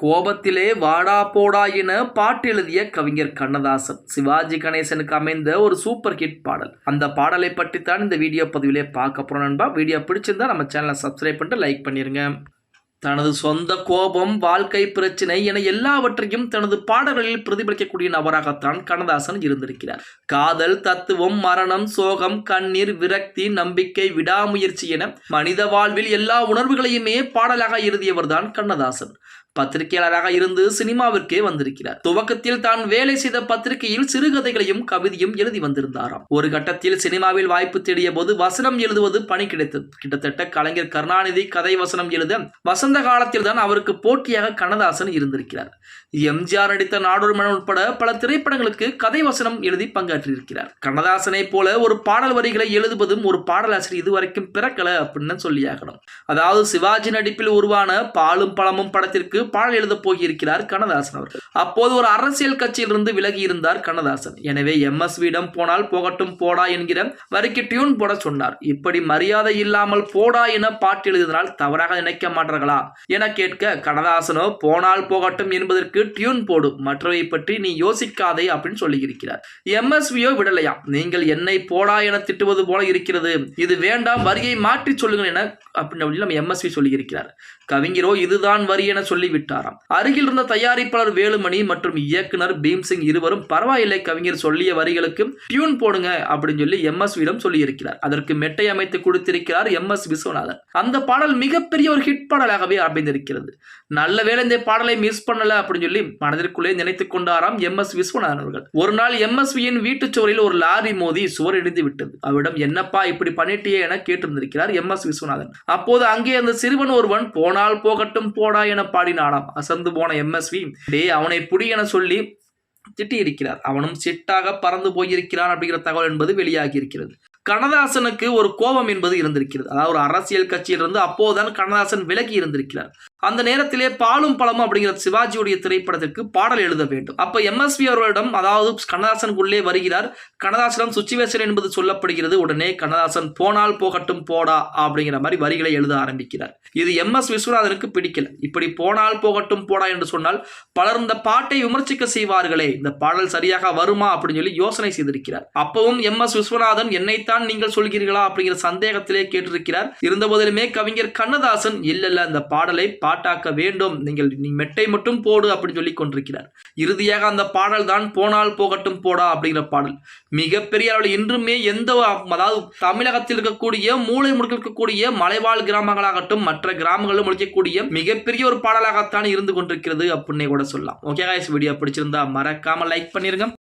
கோபத்திலே வாடா போடா என பாட்டு எழுதிய கவிஞர் கண்ணதாசன். சிவாஜி கணேசனுக்கு அமைந்த ஒரு சூப்பர் ஹிட் பாடல். அந்த பாடலை பற்றி தான் இந்த வீடியோ பதிவிலே பார்க்க போறோம் நண்பா. வீடியோ பிடிச்சிருந்தா நம்ம சேனலை சப்ஸ்கிரைப் பண்ணிட்டு லைக் பண்ணிருங்க. தனது சொந்த கோபம் வாழ்க்கை பிரச்சனை என எல்லாவற்றையும் தனது பாடல்களில் பிரதிபலிக்கக்கூடிய நபராகத்தான் கண்ணதாசன் இருந்திருக்கிறார். காதல் தத்துவம் மரணம் சோகம் கண்ணீர் விரக்தி நம்பிக்கை விடாமுயற்சி என மனித வாழ்வில் எல்லா உணர்வுகளையுமே பாடலாக எழுதியவர்தான் கண்ணதாசன். பத்திரிகையாளராக இருந்து சினிமாவிற்கே வந்திருக்கிறார். துவக்கத்தில் தான் வேலை செய்த பத்திரிகையில் சிறுகதைகளையும் கவிதையும் எழுதி வந்திருந்தாராம். ஒரு கட்டத்தில் சினிமாவில் வாய்ப்பு தேடிய போது வசனம் எழுதுவது பணி கிடைத்தது. கிட்டத்தட்ட கலைஞர் கருணாநிதி கதை வசனம் எழுத வசந்த காலத்தில் தான் அவருக்கு போட்டியாக கண்ணதாசன் இருந்திருக்கிறார். எம்ஜிஆர் நடித்த நாடோடி உட்பட பல திரைப்படங்களுக்கு கதை வசனம் எழுதி பங்காற்றியிருக்கிறார். கண்ணதாசனை போல ஒரு பாடல் வரிகளை எழுதுவதும் ஒரு பாடலாசிரியர் இதுவரைக்கும் பிறக்கல அப்படின்னு சொல்லியாகணும். அதாவது சிவாஜி நடிப்பில் உருவான பாலும் பழமும் படத்திற்கு பாடல் எழுதப் போகியிருக்கிறார் கண்ணதாசன் அவர்கள். அப்போது ஒரு அரசியல் கட்சியிலிருந்து விலகி இருந்தார் கண்ணதாசன். எனவே எம்எஸ்வியிடம் போனால் போகட்டும் போடா என்கிற வரிக்கு டியூன் போட சொன்னார். இப்படி மரியாதை இல்லாமல் போடா என பாட்டு எழுதினால் தவறாக நினைக்க மாட்டார்களா? என கேட்க கண்ணதாசனோ போனால் போகட்டும் என்பதற்கு டியூன் போடு மற்றவை பற்றி நீ யோசிக்காதே அப்படின்னு சொல்லியிருக்கிறார். எம்எஸ்வியோ விடலையா நீங்கள் என்னை போடா என திட்டுவது போல இருக்கிறது. இது வேண்டாம் வரியை மாற்றி சொல்லுங்கள் என அப்படின்னு நம்ம எம்எஸ்வி சொல்லியிருக்கிறார். கவிஞரோ இதுதான் வரி என சொல்லி விட்டாராம் அருகில் இருந்த தயாரிப்பாளர் வேலுமணி மற்றும் இயக்குனர் பீம்சிங் இருவரும் பரவாயில்லை கவிஞர் சொல்லிய வரிகளுக்கு டியூன் போடுங்க அப்படின்னு சொல்லி எம்எஸ்வியிடம் சொல்லியிருக்கிறார். அதற்கு மெட்டை அமைத்து கொடுத்திருக்கிறார் எம். எஸ். விஸ்வநாதன். அந்த பாடல் மிகப்பெரிய ஒரு ஹிட் பாடலாகவே அமைந்திருக்கிறது. நல்ல வேலை இந்த பாடலை மிஸ் பண்ணல அப்படின்னு சொல்லி மனதிற்குள்ளே நினைத்துக் கொண்டாராம் எம். எஸ். விஸ்வநாதன் அவர்கள். ஒரு நாள் எம். எஸ். வியின் வீட்டு சுவரில் ஒரு லாரி மோதி சுவர் இடிந்து விட்டது. அவரிடம் என்னப்பா இப்படி பண்ணிட்டியே என கேட்டிருந்திருக்கிறார் எம். எஸ். விஸ்வநாதன். அப்போது அங்கே அந்த சிறுவன் ஒருவன் போனால் போகட்டும் போடா என பாடினார் ஆனான் அசந்து போன எம்எஸ்வி டே அவனை புடி என சொல்லி திட்டியிருக்கிறார். அவனும் சிட்டாக பறந்து போயிருக்கிறான் அப்படிங்கிற தகவல் என்பது வெளியாகி இருக்கிறது. கண்ணதாசனுக்கு ஒரு கோபம் என்பது இருந்திருக்கிறது. அதாவது ஒரு அரசியல் கட்சியிலிருந்து அப்போதுதான் கண்ணதாசன் விலகி இருந்திருக்கிறார். அந்த நேரத்திலே பாலும் பழமும் அப்படிங்கிற சிவாஜியுடைய திரைப்படத்திற்கு பாடல் எழுத வேண்டும். அப்ப எம்எஸ்வி அவர்களிடம் அதாவது கண்ணதாசனுக்குள்ளே வருகிறார். கண்ணதாசனம் சுச்சுவேஷன் என்பது சொல்லப்படுகிறது. உடனே கண்ணதாசன் போனால் போகட்டும் போடா அப்படிங்கிற மாதிரி வரிகளை எழுத ஆரம்பிக்கிறார். இது எம் எஸ் விஸ்வநாதனுக்கு பிடிக்கல. இப்படி போனால் போகட்டும் போடா என்று சொன்னால் பலர் இந்த பாட்டை விமர்சிக்க செய்வார்களே இந்த பாடல் சரியாக வருமா அப்படின்னு சொல்லி யோசனை செய்திருக்கிறார். அப்பவும் எம் எஸ் விஸ்வநாதன் என்னைத்தான் நீங்கள் சொல்கிறீர்களா அப்படிங்கிற சந்தேகத்திலே கேட்டிருக்கிறார். இருந்த போதிலுமே கவிஞர் கண்ணதாசன் இல்ல அந்த பாடலை பாட்டாக்க வேண்டும். நீங்கள் நீ மெட்டை மட்டும் போடு அப்படின்னு சொல்லி கொண்டிருக்கிறார். இறுதியாக அந்த பாடல் தான் போனால் போகட்டும் போடா அப்படிங்கிற பாடல். மிகப்பெரிய அளவில் இன்றுமே எந்த அதாவது தமிழகத்தில் இருக்கக்கூடிய மூளை முழுக்க இருக்கக்கூடிய மலைவாழ் கிராமங்களாகட்டும் மற்ற கிராமங்களிலும் முழிக்கக்கூடிய மிகப்பெரிய ஒரு பாடலாகத்தான் இருந்து கொண்டிருக்கிறது அப்படின்னே கூட சொல்லலாம். ஓகே வீடியோ பிடிச்சிருந்தா மறக்காம லைக் பண்ணிருங்க.